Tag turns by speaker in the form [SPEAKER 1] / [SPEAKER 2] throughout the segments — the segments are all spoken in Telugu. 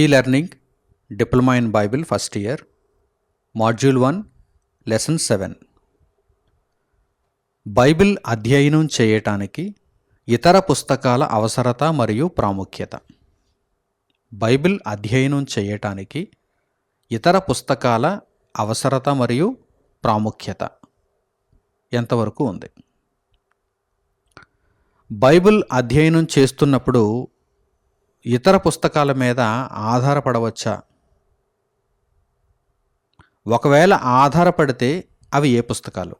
[SPEAKER 1] B learning diploma in Bible first year module one lesson seven Bible అధ్యయనం చేయటానికి ఇతర పుస్తకాల అవసరత మరియు ప్రాముఖ్యత. బైబిల్ అధ్యయనం చేయటానికి ఇతర పుస్తకాల అవసరత మరియు ప్రాముఖ్యత. ఎంతవరకు ఉంది? బైబిల్ అధ్యయనం చేస్తున్నప్పుడు ఇతర పుస్తకాల మీద ఆధారపడవచ్చా? ఒకవేళ ఆధారపడితే అవి ఏ పుస్తకాలు?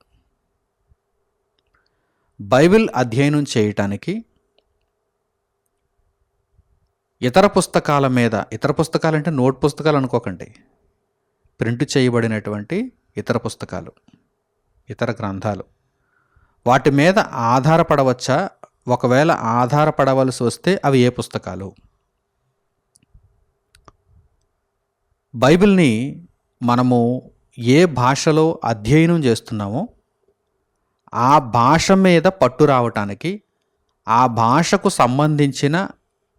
[SPEAKER 1] బైబిల్ అధ్యయనం చేయటానికి ఇతర పుస్తకాల మీద ఇతర పుస్తకాలు అంటే నోట్ పుస్తకాలు అనుకోకండి. ప్రింట్ చేయబడినటువంటి ఇతర పుస్తకాలు ఇతర గ్రంథాలు. వాటి మీద ఆధారపడవచ్చా? ఒకవేళ ఆధారపడవలసి వస్తే అవి ఏ పుస్తకాలు? బైబిల్ని మనము ఏ భాషలో అధ్యయనం చేస్తున్నామో ఆ భాష మీద పట్టు రావటానికి ఆ భాషకు సంబంధించిన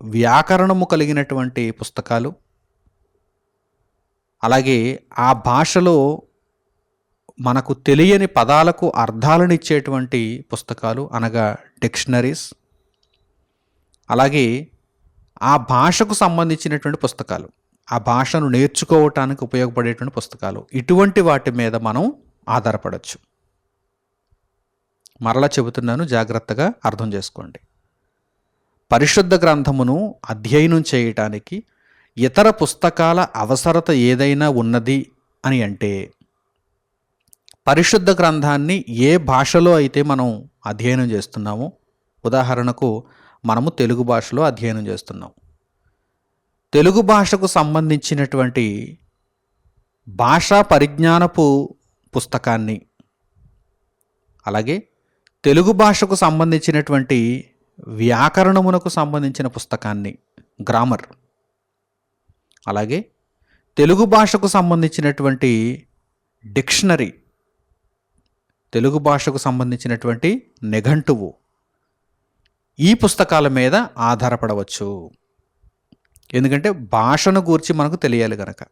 [SPEAKER 1] వ్యాకరణము కలిగినటువంటి పుస్తకాలు అలాగే ఆ భాషలో మనకు తెలియని పదాలకు అర్థాలను ఇచ్చేటువంటి పుస్తకాలు అనగా డిక్షనరీస్ అలాగే ఆ భాషకు సంబంధించినటువంటి పుస్తకాలు. ఆ భాషను నేర్చుకోవటానికి ఉపయోగపడేటువంటి పుస్తకాలు. ఇటువంటి వాటి మీద మనం ఆధారపడవచ్చు మరలా చెబుతున్నాను జాగ్రత్తగా అర్థం చేసుకోండి. పరిశుద్ధ గ్రంథమును అధ్యయనం చేయటానికి ఇతర పుస్తకాల అవసరత ఏదైనా ఉన్నది అని అంటే పరిశుద్ధ గ్రంథాన్ని ఏ భాషలో అయితే మనం అధ్యయనం చేస్తున్నామో ఉదాహరణకు మనము తెలుగు భాషలో అధ్యయనం చేస్తున్నాం. తెలుగు భాషకు సంబంధించినటువంటి భాషా పరిజ్ఞానపు పుస్తకాన్ని అలాగే తెలుగు భాషకు సంబంధించినటువంటి వ్యాకరణమునకు సంబంధించిన పుస్తకాన్ని గ్రామర్ అలాగే తెలుగు భాషకు సంబంధించినటువంటి డిక్షనరీ తెలుగు భాషకు సంబంధించినటువంటి నిఘంటువు ఈ పుస్తకాల మీద ఆధారపడవచ్చు. ఎందుకంటే భాషను గూర్చి మనకు తెలియాలి కనుక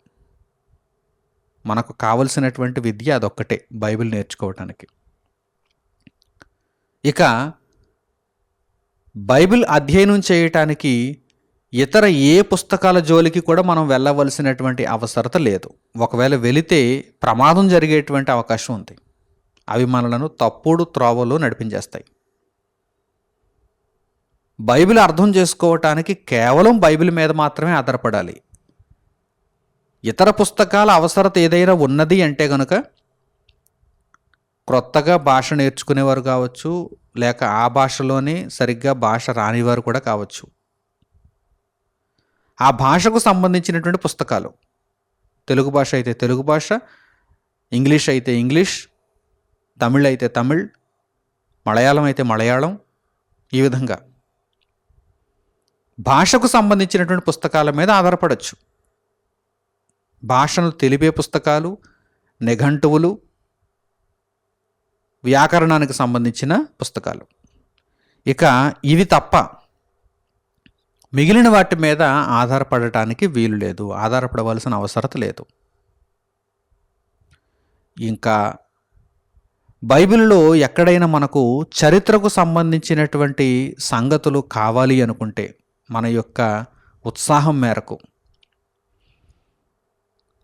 [SPEAKER 1] మనకు కావలసినటువంటి విద్య అదొక్కటే బైబిల్ నేర్చుకోవటానికి. ఇక బైబిల్ అధ్యయనం చేయటానికి ఇతర ఏ పుస్తకాల జోలికి కూడా మనం వెళ్ళవలసినటువంటి అవసరత లేదు. ఒకవేళ వెళితే ప్రమాదం జరిగేటువంటి అవకాశం ఉంది. అవి మనలను తప్పుడు త్రోవలో నడిపించేస్తాయి. బైబిల్ అర్థం చేసుకోవటానికి కేవలం బైబిల్ మీద మాత్రమే ఆధారపడాలి. ఇతర పుస్తకాల అవసరత ఏదైనా ఉన్నది అంటే కనుక క్రొత్తగా భాష నేర్చుకునేవారు కావచ్చు లేక ఆ భాషలోనే సరిగ్గా భాష రానివారు కూడా కావచ్చు. ఆ భాషకు సంబంధించినటువంటి పుస్తకాలు. తెలుగు భాష అయితే తెలుగు భాష ఇంగ్లీష్ అయితే ఇంగ్లీష్ తమిళ్ అయితే తమిళ్ మలయాళం అయితే మలయాళం ఈ విధంగా. భాషకు సంబంధించినటువంటి పుస్తకాల మీద ఆధారపడవచ్చు భాషను తెలిపే పుస్తకాలు నిఘంటువులు వ్యాకరణానికి సంబంధించిన పుస్తకాలు. ఇక ఇవి తప్ప మిగిలిన వాటి మీద ఆధారపడటానికి వీలు లేదు. ఆధారపడవలసిన అవసరత లేదు. ఇంకా బైబిల్లో ఎక్కడైనా మనకు చరిత్రకు సంబంధించినటువంటి సంగతులు కావాలి అనుకుంటే మన యొక్క ఉత్సాహం మేరకు.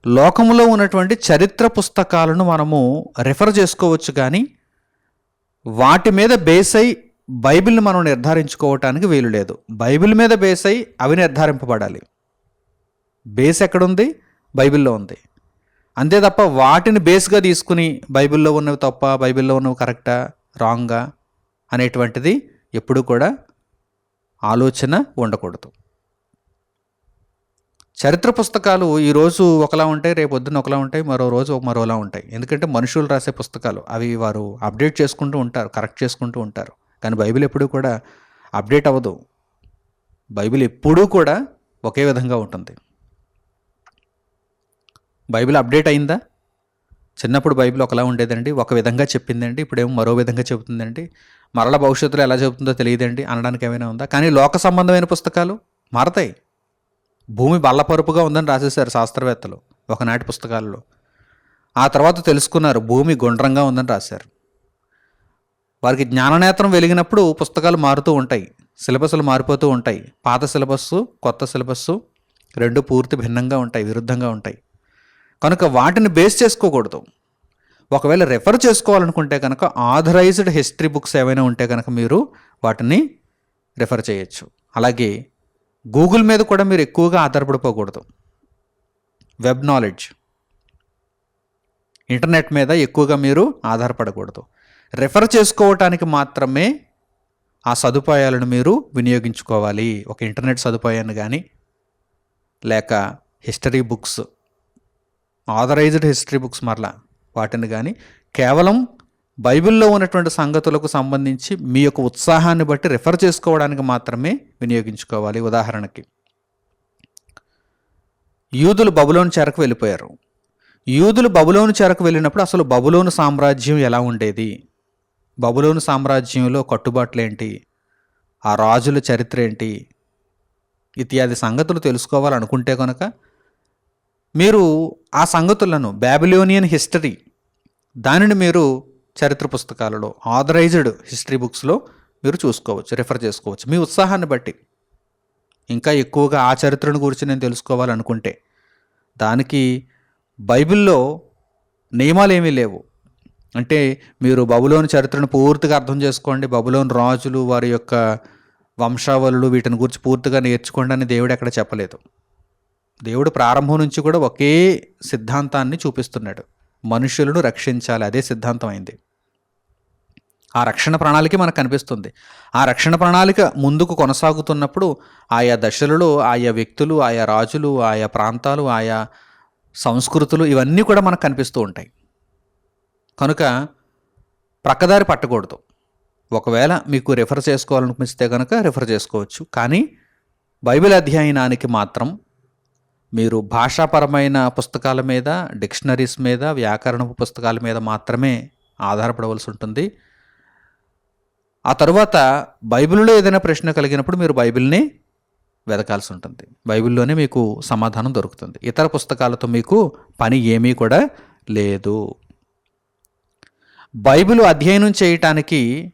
[SPEAKER 1] లోకంలో ఉన్నటువంటి చరిత్ర పుస్తకాలను మనము రిఫర్ చేసుకోవచ్చు కానీ వాటి మీద బేస్ అయి బైబిల్ని మనం నిర్ధారించుకోవటానికి వీలు లేదు. బైబిల్ మీద బేస్ అయి అవి నిర్ధారింపబడాలి. బేస్ ఎక్కడుంది? బైబిల్లో ఉంది. అంతే తప్ప వాటిని బేస్గా తీసుకుని బైబిల్లో ఉన్నవి తప్ప బైబిల్లో ఉన్నవి కరెక్టా రాంగా అనేటువంటిది ఎప్పుడూ కూడా ఆలోచన ఉండకూడదు. చరిత్ర పుస్తకాలు ఈరోజు ఒకలా ఉంటాయి రేపు పొద్దున్న ఒకలా ఉంటాయి మరో రోజు మరోలా ఉంటాయి. ఎందుకంటే మనుషులు రాసే పుస్తకాలు అవి వారు అప్డేట్ చేసుకుంటూ ఉంటారు కరెక్ట్ చేసుకుంటూ ఉంటారు. కానీ బైబిల్ ఎప్పుడూ కూడా అప్డేట్ అవ్వదు. బైబిల్ ఎప్పుడూ కూడా ఒకే విధంగా ఉంటుంది. బైబిల్ అప్డేట్ అయిందా? చిన్నప్పుడు బైబిల్ ఒకలా ఉండేదండి. ఒక విధంగా చెప్పిందండి. ఇప్పుడేమో మరో విధంగా చెబుతుందండి. మరల భవిష్యత్తులో ఎలా చెబుతుందో తెలియదండి. అనడానికి ఏమైనా ఉందా? కానీ లోక సంబంధమైన పుస్తకాలు మారతాయి. భూమి బల్లపరుపుగా ఉందని రాసేశారు శాస్త్రవేత్తలు ఒకనాటి పుస్తకాల్లో. ఆ తర్వాత తెలుసుకున్నారు భూమి గుండ్రంగా ఉందని రాశారు. వారికి జ్ఞాననేత్రం వెలిగినప్పుడు పుస్తకాలు మారుతూ ఉంటాయి. సిలబస్లు మారిపోతూ ఉంటాయి. పాత సిలబస్సు కొత్త సిలబస్సు రెండు పూర్తి భిన్నంగా ఉంటాయి విరుద్ధంగా ఉంటాయి. కనుక వాటిని బేస్ చేసుకోకూడదు. ఒకవేళ రెఫర్ చేసుకోవాలనుకుంటే కనుక ఆథరైజ్డ్ హిస్టరీ బుక్స్ ఏవైనా ఉంటే కనుక మీరు వాటిని రెఫర్ చేయొచ్చు. అలాగే గూగుల్ మీద కూడా మీరు ఎక్కువగా ఆధారపడిపోకూడదు. వెబ్ నాలెడ్జ్ ఇంటర్నెట్ మీద ఎక్కువగా మీరు ఆధారపడకూడదు. రెఫర్ చేసుకోవటానికి మాత్రమే ఆ సదుపాయాలను మీరు వినియోగించుకోవాలి. ఒక ఇంటర్నెట్ సదుపాయాన్ని కానీ లేక history books authorised history books మరలా వాటిని కానీ కేవలం బైబిల్లో ఉన్నటువంటి సంగతులకు సంబంధించి మీ యొక్క ఉత్సాహాన్ని బట్టి రిఫర్ చేసుకోవడానికి మాత్రమే వినియోగించుకోవాలి ఉదాహరణకి. యూదులు బబులోని చెరకు వెళ్ళిపోయారు. యూదులు బబులోను చెరకు వెళ్ళినప్పుడు అసలు బబులోను సామ్రాజ్యం ఎలా ఉండేది? బబులోను సామ్రాజ్యంలో కట్టుబాట్లు ఏంటి? ఆ రాజుల చరిత్ర ఏంటి? ఇత్యాది సంగతులు తెలుసుకోవాలనుకుంటే కనుక మీరు ఆ సంగతులను బ్యాబిలోనియన్ హిస్టరీ దానిని మీరు చరిత్ర పుస్తకాలలో ఆథరైజ్డ్ హిస్టరీ బుక్స్లో మీరు చూసుకోవచ్చు రిఫర్ చేసుకోవచ్చు. మీ ఉత్సాహాన్ని బట్టి. ఇంకా ఎక్కువగా ఆ చరిత్రను గురించి నేను తెలుసుకోవాలనుకుంటే దానికి బైబిల్లో నియమాలు ఏమీ లేవు. అంటే మీరు బబులోని చరిత్రను పూర్తిగా అర్థం చేసుకోండి. బబులోని రాజులు వారి యొక్క వంశావళులు వీటిని గురించి పూర్తిగా నేర్చుకోండి అని దేవుడు ఎక్కడ చెప్పలేదు. దేవుడు ప్రారంభం నుంచి కూడా ఒకే సిద్ధాంతాన్ని చూపిస్తున్నాడు. మనుషులను రక్షించాలి అదే సిద్ధాంతం అయింది ఆ రక్షణ ప్రణాళిక మనకు కనిపిస్తుంది. ఆ రక్షణ ప్రణాళిక ముందుకు కొనసాగుతున్నప్పుడు ఆయా దశలలో ఆయా వ్యక్తులు ఆయా రాజులు ఆయా ప్రాంతాలు ఆయా సంస్కృతులు ఇవన్నీ కూడా మనకు కనిపిస్తూ ఉంటాయి. కనుక ప్రక్కదారి పట్టకూడదు. ఒకవేళ మీకు రిఫర్ చేసుకోవాలనిపిస్తే కనుక రిఫర్ చేసుకోవచ్చు. కానీ బైబిల్ అధ్యయనానికి మాత్రం మీరు భాషాపరమైన పుస్తకాల మీద డిక్షనరీస్ మీద వ్యాకరణపు పుస్తకాల మీద మాత్రమే ఆధారపడవలసి ఉంటుంది. ఆ తరువాత బైబిల్లో ఏదైనా ప్రశ్న కలిగినప్పుడు మీరు బైబిల్ని వెతకాల్సి ఉంటుంది. బైబిల్లోనే మీకు సమాధానం దొరుకుతుంది. ఇతర పుస్తకాలతో మీకు పని ఏమీ కూడా లేదు. బైబిల్ అధ్యయనం చేయటానికి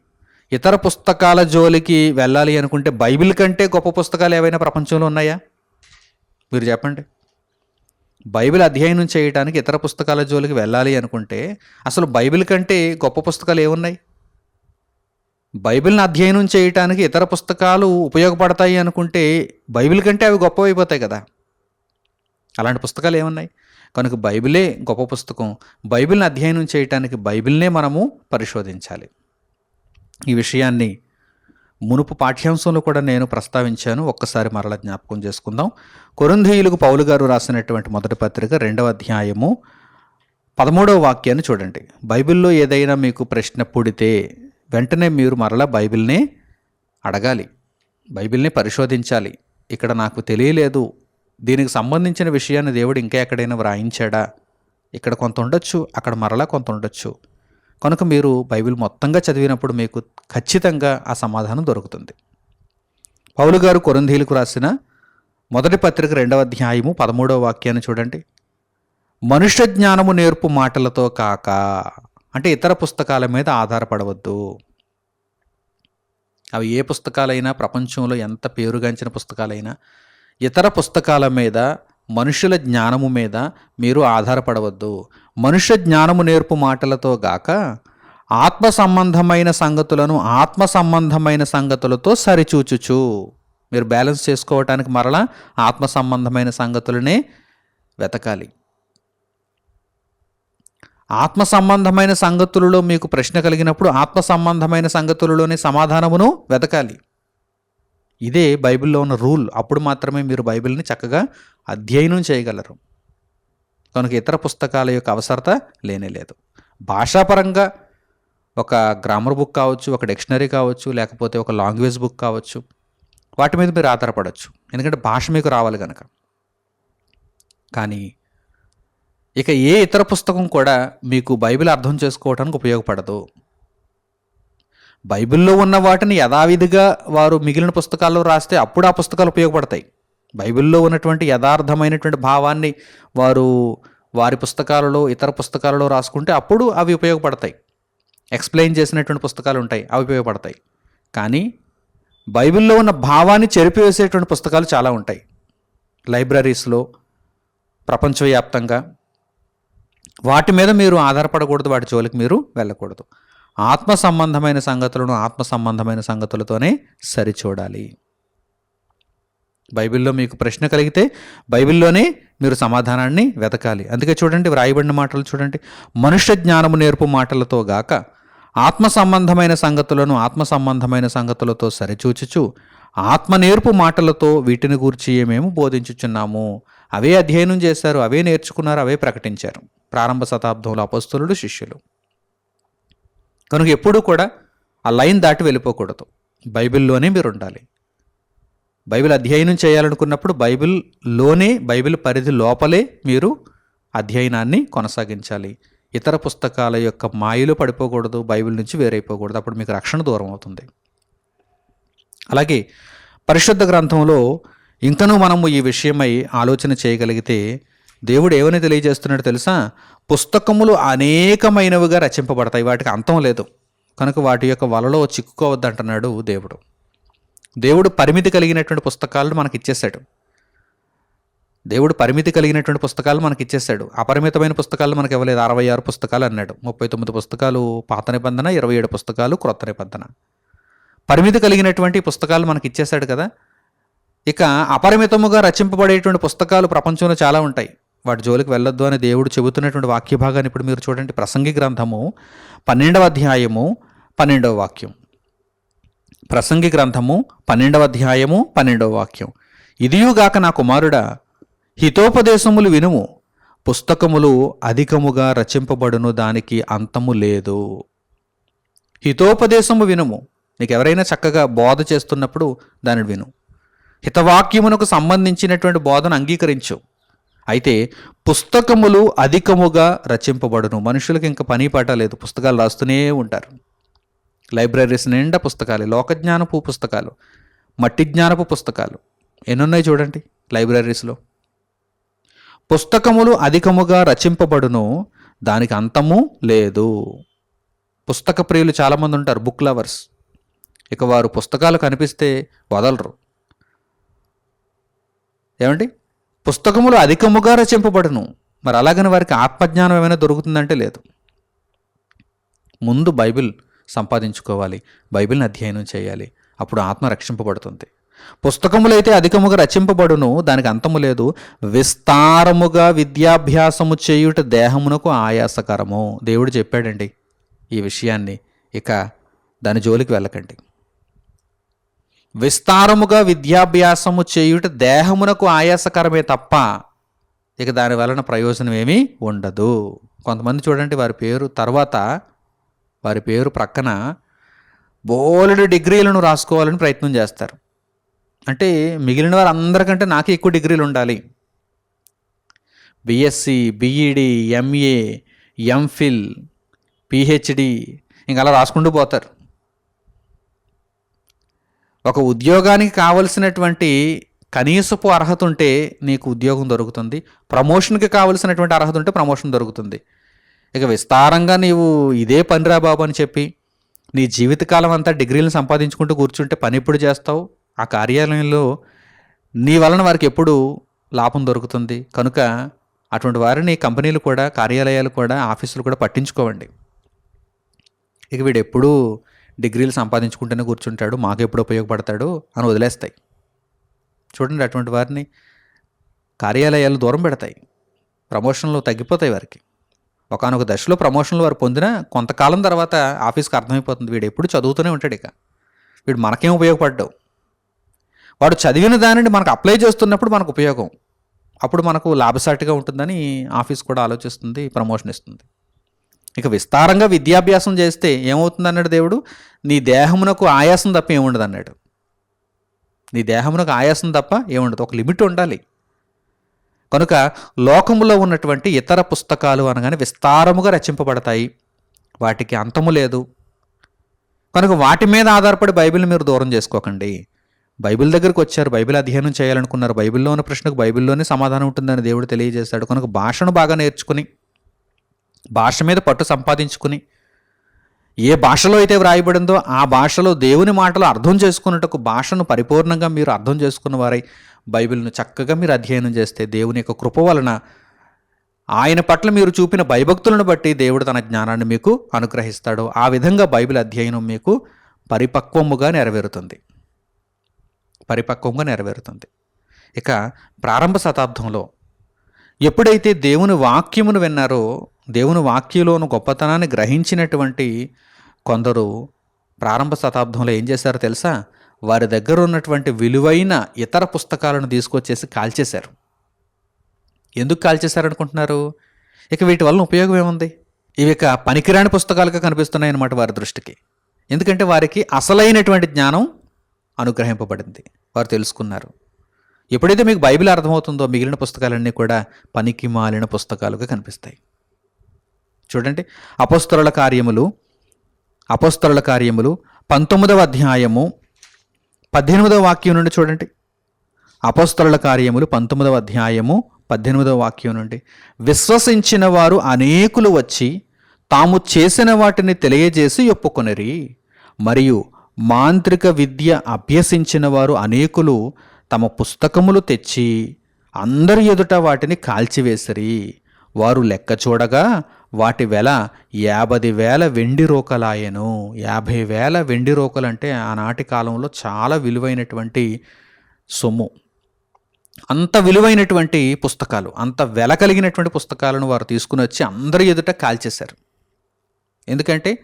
[SPEAKER 1] ఇతర పుస్తకాల జోలికి వెళ్ళాలి అనుకుంటే బైబిల్ కంటే గొప్ప పుస్తకాలు ఏవైనా ప్రపంచంలో ఉన్నాయా? మీరు చెప్పండి. బైబిల్ అధ్యయనం చేయడానికి ఇతర పుస్తకాల జోలికి వెళ్ళాలి అనుకుంటే అసలు బైబిల్ కంటే గొప్ప పుస్తకాలు ఏమున్నాయి? బైబిల్ని అధ్యయనం చేయటానికి ఇతర పుస్తకాలు ఉపయోగపడతాయి అనుకుంటే బైబిల్ కంటే అవి గొప్పవైపోతాయి కదా. అలాంటి పుస్తకాలు ఏమున్నాయి? కనుక బైబిలే గొప్ప పుస్తకం. బైబిల్ని అధ్యయనం చేయటానికి బైబిల్నే మనము పరిశోధించాలి. ఈ విషయాన్ని మునుపు పాఠ్యాంశంలో కూడా నేను ప్రస్తావించాను. ఒక్కసారి మరల జ్ఞాపకం చేసుకుందాం. కొరంధీయులకు పౌలు గారు రాసినటువంటి మొదటి పత్రిక రెండవ అధ్యాయము పదమూడవ వాక్యాన్ని చూడండి. బైబిల్లో ఏదైనా మీకు ప్రశ్న పుడితే వెంటనే మీరు మరలా బైబిల్ని అడగాలి. బైబిల్ని పరిశోధించాలి. ఇక్కడ నాకు తెలియలేదు. దీనికి సంబంధించిన విషయాన్ని దేవుడు ఇంకా ఎక్కడైనా వ్రాయించాడా? ఇక్కడ కొంత ఉండొచ్చు అక్కడ మరలా కొంత ఉండొచ్చు. కనుక మీరు బైబిల్ మొత్తంగా చదివినప్పుడు మీకు ఖచ్చితంగా ఆ సమాధానం దొరుకుతుంది. పౌలు గారు కొరంధీలకు రాసిన మొదటి పత్రిక రెండవ అధ్యాయము పదమూడవ వాక్యాన్ని చూడండి. మనుష్య జ్ఞానము నేర్పు మాటలతో కాక అంటే ఇతర పుస్తకాల మీద ఆధారపడవద్దు. అవి ఏ పుస్తకాలైనా ప్రపంచంలో ఎంత పేరుగాంచిన పుస్తకాలైనా ఇతర పుస్తకాల మీద మనుషుల జ్ఞానము మీద మీరు ఆధారపడవద్దు. మనుష్య జ్ఞానము నేర్పు మాటలతో గాక ఆత్మ సంబంధమైన సంగతులను ఆత్మ సంబంధమైన సంగతులతో సరిచూచుచు. మీరు బ్యాలెన్స్ చేసుకోవటానికి మరలా ఆత్మ సంబంధమైన సంగతులనే వెతకాలి. ఆత్మ సంబంధమైన సంగతులలో మీకు ప్రశ్న కలిగినప్పుడు ఆత్మ సంబంధమైన సంగతులలోనే సమాధానమును వెతకాలి. ఇదే బైబిల్లో ఉన్న రూల్. అప్పుడు మాత్రమే మీరు బైబిల్ని చక్కగా అధ్యయనం చేయగలరు. కనుక ఇతర పుస్తకాల యొక్క అవసరత లేనే లేదు. భాషాపరంగా ఒక గ్రామర్ బుక్ కావచ్చు ఒక డిక్షనరీ కావచ్చు లేకపోతే ఒక లాంగ్వేజ్ బుక్ కావచ్చు వాటి మీద మీరు ఆధారపడవచ్చు ఎందుకంటే భాష మీకు రావాలి కనుక కానీ ఇక ఏ ఇతర పుస్తకం కూడా మీకు బైబిల్ అర్థం చేసుకోవడానికి ఉపయోగపడదు. బైబిల్లో ఉన్న వాటిని యథావిధిగా వారు మిగిలిన పుస్తకాల్లో రాస్తే అప్పుడు ఆ పుస్తకాలు ఉపయోగపడతాయి. బైబిల్లో ఉన్నటువంటి యథార్థమైనటువంటి భావాన్ని వారు వారి పుస్తకాలలో ఇతర పుస్తకాలలో రాసుకుంటే అప్పుడు అవి ఉపయోగపడతాయి. ఎక్స్ప్లెయిన్ చేసినటువంటి పుస్తకాలు ఉంటాయి అవి ఉపయోగపడతాయి. కానీ బైబిల్లో ఉన్న భావాన్ని చెరిపివేసేటువంటి పుస్తకాలు చాలా ఉంటాయి. లైబ్రరీస్లో ప్రపంచవ్యాప్తంగా. వాటి మీద మీరు ఆధారపడకూడదు వాటి జోలికి మీరు వెళ్ళకూడదు. ఆత్మ సంబంధమైన సంగతులను ఆత్మ సంబంధమైన సంగతులతోనే సరిచూడాలి. బైబిల్లో మీకు ప్రశ్న కలిగితే బైబిల్లోనే మీరు సమాధానాన్ని వెతకాలి. అందుకే చూడండి వ్రాయబడిన మాటలు చూడండి. మనుష్య జ్ఞానము నేర్పు మాటలతో గాక ఆత్మ సంబంధమైన సంగతులను ఆత్మ సంబంధమైన సంగతులతో సరిచూచుచు ఆత్మ నేర్పు మాటలతో వీటిని గూర్చి మేము బోధించుచున్నాము. అవే అధ్యయనం చేశారు అవే నేర్చుకున్నారు అవే ప్రకటించారు. ప్రారంభ శతాబ్దంలో అపస్తులుడు శిష్యులు. కనుక ఎప్పుడూ కూడా ఆ లైన్ దాటి వెళ్ళిపోకూడదు. బైబిల్లోనే మీరు ఉండాలి బైబిల్ అధ్యయనం చేయాలనుకున్నప్పుడు బైబిల్లోనే బైబిల్ పరిధి లోపలే మీరు అధ్యయనాన్ని కొనసాగించాలి. ఇతర పుస్తకాల యొక్క మాయలు పడిపోకూడదు బైబిల్ నుంచి వేరైపోకూడదు. అప్పుడు మీకు రక్షణ దూరం అవుతుంది. అలాగే పరిశుద్ధ గ్రంథంలో ఇంకనూ మనము ఈ విషయమై ఆలోచన చేయగలిగితే దేవుడు ఏమని తెలియజేస్తున్నాడు తెలుసా? పుస్తకములు అనేకమైనవిగా రచింపబడతాయి. వాటికి అంతం లేదు. కనుక వాటి యొక్క వలలో చిక్కుకోవద్దంటున్నాడు దేవుడు. దేవుడు పరిమితి కలిగినటువంటి పుస్తకాలను మనకి ఇచ్చేశాడు దేవుడు పరిమితి కలిగినటువంటి పుస్తకాలు మనకి ఇచ్చేశాడు అపరిమితమైన పుస్తకాలు మనకి ఇవ్వలేదు అరవై ఆరు పుస్తకాలు అన్నాడు. ముప్పై తొమ్మిది పుస్తకాలు పాత నిబంధన ఇరవై ఏడు పుస్తకాలు క్రొత్త నిబంధన. పరిమితి కలిగినటువంటి పుస్తకాలు మనకి ఇచ్చేశాడు కదా. ఇక అపరిమితముగా రచింపబడేటువంటి పుస్తకాలు ప్రపంచంలో చాలా ఉంటాయి. వాటి జోలికి వెళ్ళొద్దు అని దేవుడు చెబుతున్నటువంటి వాక్య భాగాన్ని ఇప్పుడు మీరు చూడండి. ప్రసంగి గ్రంథము పన్నెండవ అధ్యాయము పన్నెండవ వాక్యం. ప్రసంగి గ్రంథము పన్నెండవ అధ్యాయము పన్నెండవ వాక్యం. ఇదియుగాక నా కుమారుడా హితోపదేశములు వినుము. పుస్తకములు అధికముగా రచింపబడును దానికి అంతము లేదు. హితోపదేశము వినుము. నీకు ఎవరైనా చక్కగా బోధ చేస్తున్నప్పుడు దానిని విను. హితవాక్యమునకు సంబంధించినటువంటి బోధన అంగీకరించు. అయితే పుస్తకములు అధికముగా రచింపబడును. మనుషులకు ఇంకా పని పాట లేదు. పుస్తకాలు రాస్తూనే ఉంటారు. లైబ్రరీస్ నిండా పుస్తకాలు లోకజ్ఞానపు పుస్తకాలు మట్టి జ్ఞానపు పుస్తకాలు. ఎన్నున్నాయి చూడండి లైబ్రరీస్లో? పుస్తకములు అధికముగా రచింపబడును దానికి అంతము లేదు. పుస్తక ప్రియులు చాలామంది ఉంటారు బుక్ లవర్స్ ఇక వారు పుస్తకాలు కనిపిస్తే వదలరు. ఏమండి? పుస్తకములు అధికముగా రచింపబడును మరి అలాగని వారికి ఆత్మజ్ఞానం ఏమైనా దొరుకుతుందంటే లేదు. ముందు బైబిల్ సంపాదించుకోవాలి బైబిల్ని అధ్యయనం చేయాలి అప్పుడు ఆత్మ రక్షింపబడుతుంది. పుస్తకములైతే అధికముగా రచింపబడును దానికి అంతము లేదు. విస్తారముగా విద్యాభ్యాసము చేయుట దేహమునకు ఆయాసకరము. దేవుడు చెప్పాడండి ఈ విషయాన్ని. ఇక దాని జోలికి వెళ్ళకండి. విస్తారముగా విద్యాభ్యాసము చేయుట దేహమునకు ఆయాసకరమే తప్ప ఇక దాని వలన ప్రయోజనం ఏమీ ఉండదు. కొంతమంది చూడండి వారి పేరు తర్వాత వారి పేరు ప్రక్కన బోలెడు డిగ్రీలను రాసుకోవాలని ప్రయత్నం చేస్తారు. అంటే మిగిలిన వారు అందరికంటే నాకే ఎక్కువ డిగ్రీలు ఉండాలి. BSc BEd MA MPhil PhD ఇంక అలా రాసుకుంటూ పోతారు. ఒక ఉద్యోగానికి కావలసినటువంటి కనీసపు అర్హత ఉంటే నీకు ఉద్యోగం దొరుకుతుంది. ప్రమోషన్కి కావలసినటువంటి అర్హత ఉంటే ప్రమోషన్ దొరుకుతుంది. ఇక విస్తారంగా నీవు ఇదే పనిరా బాబు అని చెప్పి నీ జీవితకాలం అంతా డిగ్రీలను సంపాదించుకుంటూ కూర్చుంటే పని ఎప్పుడు చేస్తావు? ఆ కార్యాలయంలో నీ వలన వారికి ఎప్పుడు లాభం దొరుకుతుంది? కనుక అటువంటి వారిని కంపెనీలు కూడా కార్యాలయాలు కూడా ఆఫీసులు కూడా పట్టించుకోవండి. ఇక వీడు ఎప్పుడూ డిగ్రీలు సంపాదించుకుంటూనే కూర్చుంటాడు. మాకు ఎప్పుడు ఉపయోగపడతాడు అని వదిలేస్తాయి. చూడండి అటువంటి వారిని కార్యాలయాలు దూరం పెడతాయి. ప్రమోషన్లు తగ్గిపోతాయి వారికి. ఒకనొక దశలో ప్రమోషన్లు వారు పొందిన కొంతకాలం తర్వాత ఆఫీస్కి అర్థమైపోతుంది. వీడు ఎప్పుడు చదువుతూనే ఉంటాడు ఇక. వీడు మనకేం ఉపయోగపడ్డావు? వాడు చదివిన దానిని మనకు అప్లై చేస్తున్నప్పుడు మనకు ఉపయోగం. అప్పుడు మనకు లాభసాటిగా ఉంటుందని ఆఫీస్ కూడా ఆలోచిస్తుంది ప్రమోషన్ ఇస్తుంది. ఇక విస్తారంగా విద్యాభ్యాసం చేస్తే ఏమవుతుంది అన్నాడు దేవుడు? నీ దేహమునకు ఆయాసం తప్ప ఏముండదు అన్నాడు నీ దేహమునకు ఆయాసం తప్ప ఏముండదు. ఒక లిమిట్ ఉండాలి. కనుక లోకములో ఉన్నటువంటి ఇతర పుస్తకాలు అనగానే విస్తారముగా రచింపబడతాయి. వాటికి అంతము లేదు. కనుక వాటి మీద ఆధారపడి బైబిల్ని మీరు దూరం చేసుకోకండి. బైబిల్ దగ్గరికి వచ్చారు బైబిల్ అధ్యయనం చేయాలనుకున్నారు బైబిల్లో ఉన్న ప్రశ్నకు బైబిల్లోనే సమాధానం ఉంటుందని దేవుడు తెలియజేశాడు. కనుక భాషను బాగా నేర్చుకుని భాష మీద పట్టు సంపాదించుకుని ఏ భాషలో అయితే వ్రాయబడిందో ఆ భాషలో దేవుని మాటలు అర్థం చేసుకున్నట్టుకు భాషను పరిపూర్ణంగా మీరు అర్థం చేసుకున్న వారై బైబిల్ను చక్కగా మీరు అధ్యయనం చేస్తే దేవుని యొక్క కృప వలన ఆయన పట్ల మీరు చూపిన భయభక్తులను బట్టి దేవుడు తన జ్ఞానాన్ని మీకు అనుగ్రహిస్తాడు. ఆ విధంగా బైబిల్ అధ్యయనం మీకు పరిపక్వముగా నెరవేరుతుంది. పరిపక్వంగా నెరవేరుతుంది. ఇక ప్రారంభ శతాబ్దంలో ఎప్పుడైతే దేవుని వాక్యమును విన్నారో దేవుని వాక్యంలోని గొప్పతనాన్ని గ్రహించినటువంటి కొందరు ప్రారంభ శతాబ్దంలో ఏం చేశారో తెలుసా? వారి దగ్గర ఉన్నటువంటి విలువైన ఇతర పుస్తకాలను తీసుకొచ్చేసి కాల్చేశారు. ఎందుకు కాల్చేశారనుకుంటున్నారు? ఇక వీటి వలన ఉపయోగం ఏముంది? ఇవి ఇక పనికిరాని పుస్తకాలుగా కనిపిస్తున్నాయి అన్నమాట వారి దృష్టికి. ఎందుకంటే వారికి అసలైనటువంటి జ్ఞానం అనుగ్రహింపబడింది. వారు తెలుసుకున్నారు. ఎప్పుడైతే మీకు బైబిల్ అర్థమవుతుందో మిగిలిన పుస్తకాలన్నీ కూడా పనికి మాలిన పుస్తకాలుగా కనిపిస్తాయి. చూడండి అపస్తుల కార్యములు అపస్తుల కార్యములు పంతొమ్మిదవ అధ్యాయము పద్దెనిమిదవ వాక్యం నుండి చూడండి. అపస్తరుల కార్యములు పంతొమ్మిదవ అధ్యాయము పద్దెనిమిదవ వాక్యం నుండి. విశ్వసించిన వారు అనేకులు వచ్చి తాము చేసిన వాటిని తెలియజేసి ఒప్పుకొనిరి. మరియు మాంత్రిక విద్య అభ్యసించిన వారు అనేకులు తమ పుస్తకములు తెచ్చి అందరి ఎదుట వాటిని కాల్చివేసిరి. వారు లెక్క చూడగా వాటి వెల యాభై వేల వెండి రోకలాయను. యాభై వేల వెండి రోకలంటే అంటే ఆనాటి కాలంలో చాలా విలువైనటువంటి సొమ్ము. అంత విలువైనటువంటి పుస్తకాలు అంత వెల కలిగినటువంటి పుస్తకాలను వారు తీసుకుని వచ్చి అందరి ఎదుట కాల్చేశారు. ఎందుకంటే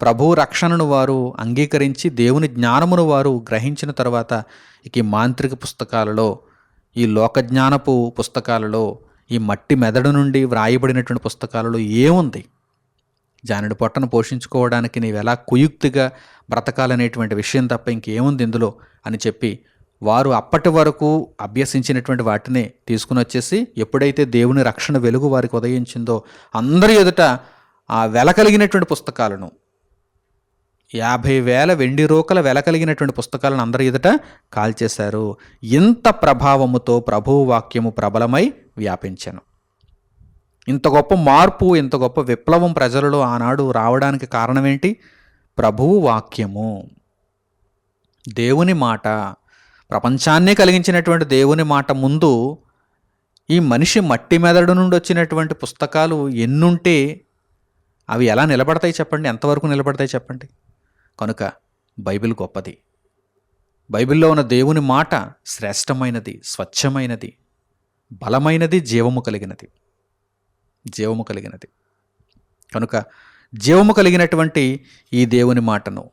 [SPEAKER 1] ప్రభు రక్షణను వారు అంగీకరించి దేవుని జ్ఞానమును వారు గ్రహించిన తర్వాత ఇక ఈ మాంత్రిక పుస్తకాలలో ఈ లోకజ్ఞానపు పుస్తకాలలో ఈ మట్టి మెదడు నుండి వ్రాయబడినటువంటి పుస్తకాలలో ఏముంది? జానుడి పొట్టను పోషించుకోవడానికి నీవు ఎలా కుయుక్తిగా బ్రతకాలనేటువంటి విషయం తప్ప ఇంకేముంది ఇందులో అని చెప్పి వారు అప్పటి వరకు అభ్యసించినటువంటి వాటిని తీసుకుని వచ్చేసి ఎప్పుడైతే దేవుని రక్షణ వెలుగు వారికి ఉదయించిందో అందరి ఎదుట ఆ వెల కలిగినటువంటి పుస్తకాలను యాభై వేల వెండి రోకల వెల కలిగినటువంటి పుస్తకాలను అందరి ఎదుట కాల్చేశారు. ఇంత ప్రభావముతో ప్రభువు వాక్యము ప్రబలమై వ్యాపించాను. ఇంత గొప్ప మార్పు ఇంత గొప్ప విప్లవం ప్రజలలో ఆనాడు రావడానికి కారణం ఏంటి ప్రభువు వాక్యము. దేవుని మాట ప్రపంచాన్నే కలిగించినటువంటి దేవుని మాట ముందు ఈ మనిషి మట్టి మెదడు నుండి వచ్చినటువంటి పుస్తకాలు ఎన్నుంటే అవి ఎలా నిలబడతాయి చెప్పండి? ఎంతవరకు నిలబడతాయి చెప్పండి? కనుక బైబిల్ గొప్పది. బైబిల్లో ఉన్న దేవుని మాట శ్రేష్టమైనది స్వచ్ఛమైనది. బలమైనది జీవము కలిగినది. జీవము కలిగినది. కనుక జీవము కలిగినటువంటి ఈ దేవుని మాటను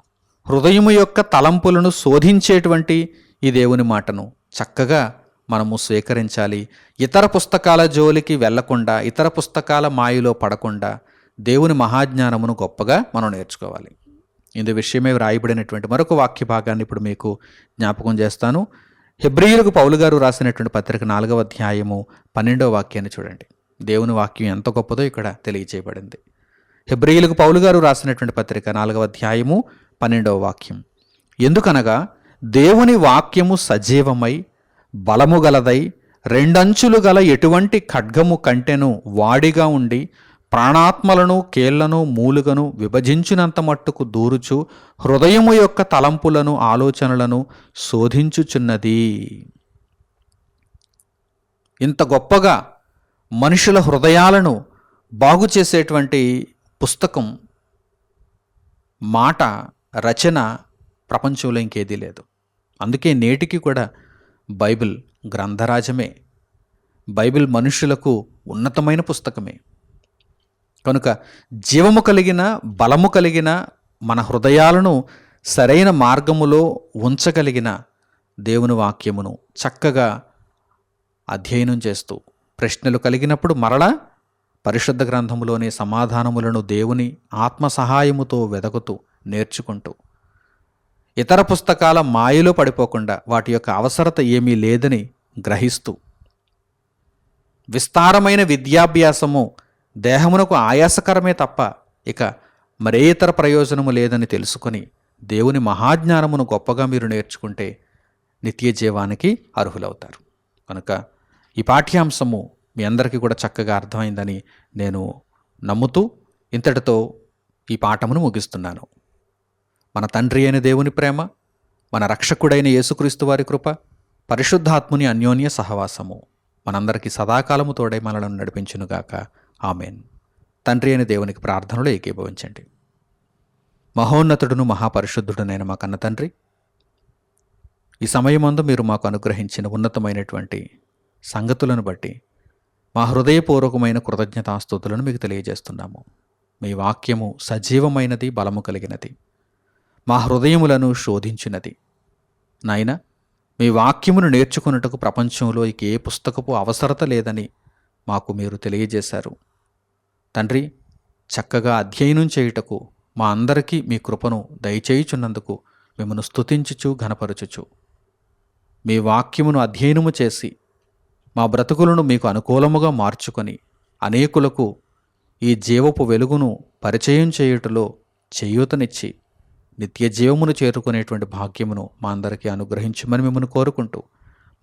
[SPEAKER 1] హృదయము యొక్క తలంపులను శోధించేటువంటి ఈ దేవుని మాటను చక్కగా మనము స్వీకరించాలి. ఇతర పుస్తకాల జోలికి వెళ్ళకుండా ఇతర పుస్తకాల మాయలో పడకుండా దేవుని మహాజ్ఞానమును గొప్పగా మనం నేర్చుకోవాలి. ఇందు విషయమే వ్రాయబడినటువంటి మరొక వాక్య భాగాన్ని ఇప్పుడు మీకు జ్ఞాపకం చేస్తాను. హెబ్రియులకు పౌలు గారు రాసినటువంటి పత్రిక నాలుగవ అధ్యాయము పన్నెండవ వాక్యాన్ని చూడండి. దేవుని వాక్యం ఎంత గొప్పదో ఇక్కడ తెలియజేయబడింది హెబ్రియులకు పౌలు గారు రాసినటువంటి పత్రిక నాలుగవ అధ్యాయము పన్నెండవ వాక్యం. ఎందుకనగా దేవుని వాక్యము సజీవమై బలము గలదై రెండంచులు గల ఎటువంటి ఖడ్గము కంటెను వాడిగా ఉండి ప్రాణాత్మలను కేళ్ళను మూలుగను విభజించినంత మట్టుకు దూరుచు హృదయము యొక్క తలంపులను ఆలోచనలను శోధించుచున్నది. ఇంత గొప్పగా మనుషుల హృదయాలను బాగు చేసేటువంటి పుస్తకం మాట రచన ప్రపంచంలో ఇంకేదీ లేదు. అందుకే నేటికి కూడా బైబిల్ గ్రంథరాజమే. బైబిల్ మనుషులకు ఉన్నతమైన పుస్తకమే. కనుక జీవము కలిగిన బలము కలిగిన మన హృదయాలను సరైన మార్గములో ఉంచగలిగిన దేవుని వాక్యమును చక్కగా అధ్యయనం చేస్తూ ప్రశ్నలు కలిగినప్పుడు మరలా పరిశుద్ధ గ్రంథములోని సమాధానములను దేవుని ఆత్మ సహాయముతో వెదకుతూ నేర్చుకుంటూ ఇతర పుస్తకాల మాయలో పడిపోకుండా వాటి యొక్క అవసరత ఏమీ లేదని గ్రహిస్తూ విస్తారమైన విద్యాభ్యాసము దేహమునకు ఆయాసకరమే తప్ప ఇక మరే ఇతర ప్రయోజనము లేదని తెలుసుకొని దేవుని మహాజ్ఞానమును గొప్పగా మీరు నేర్చుకుంటే నిత్య జీవానికి అర్హులవుతారు. కనుక ఈ పాఠ్యాంశము మీ అందరికీ కూడా చక్కగా అర్థమైందని నేను నమ్ముతూ ఇంతటితో ఈ పాఠమును ముగిస్తున్నాను. మన తండ్రి అయిన దేవుని ప్రేమ మన రక్షకుడైన యేసుక్రీస్తు వారి కృప పరిశుద్ధాత్ముని అన్యోన్య సహవాసము మనందరికీ సదాకాలము తోడై మనలను నడిపించునుగాక. ఆమెన్. తండ్రి అయిన దేవునికి ప్రార్థనలో ఏకీభవించండి. మహోన్నతుడును మహాపరిశుద్ధుడునైన మా కన్న తండ్రి ఈ సమయమందు మీరు మాకు అనుగ్రహించిన ఉన్నతమైనటువంటి సంగతులను బట్టి మా హృదయపూర్వకమైన కృతజ్ఞతాస్తుతులను మీకు తెలియజేస్తున్నాము. మీ వాక్యము సజీవమైనది బలము కలిగినది. మా హృదయములను శోధించినది. నాయన మీ వాక్యమును నేర్చుకున్నటకు ప్రపంచంలో ఇక ఏ పుస్తకపు అవసరత లేదని మాకు మీరు తెలియజేశారు. తండ్రి చక్కగా అధ్యయనం చేయుటకు మా అందరికీ మీ కృపను దయచేయుచున్నందుకు మిమ్మను స్తుతించుచు ఘనపరచుచు. మీ వాక్యమును అధ్యయనము చేసి మా బ్రతుకులను మీకు అనుకూలముగా మార్చుకొని అనేకులకు ఈ జీవపు వెలుగును పరిచయం చేయుటలో చేయూతనిచ్చి నిత్య జీవమును చేరుకునేటువంటి భాగ్యమును మా అందరికీ అనుగ్రహించమని మిమ్మల్ని కోరుకుంటూ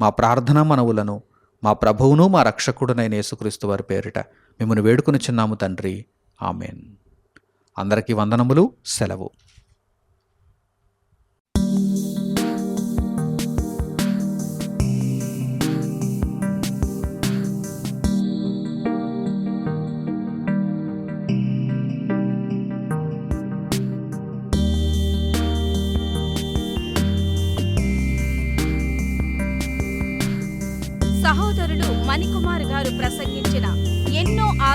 [SPEAKER 1] మా ప్రార్థనా మనవులను మా ప్రభువును మా రక్షకుడునైన యేసుక్రీస్తు వారి పేరిట మిమ్మల్ని వేడుకొని చిన్నాము తండ్రి. ఆమెన్. అందరికీ వందనములు సెలవు.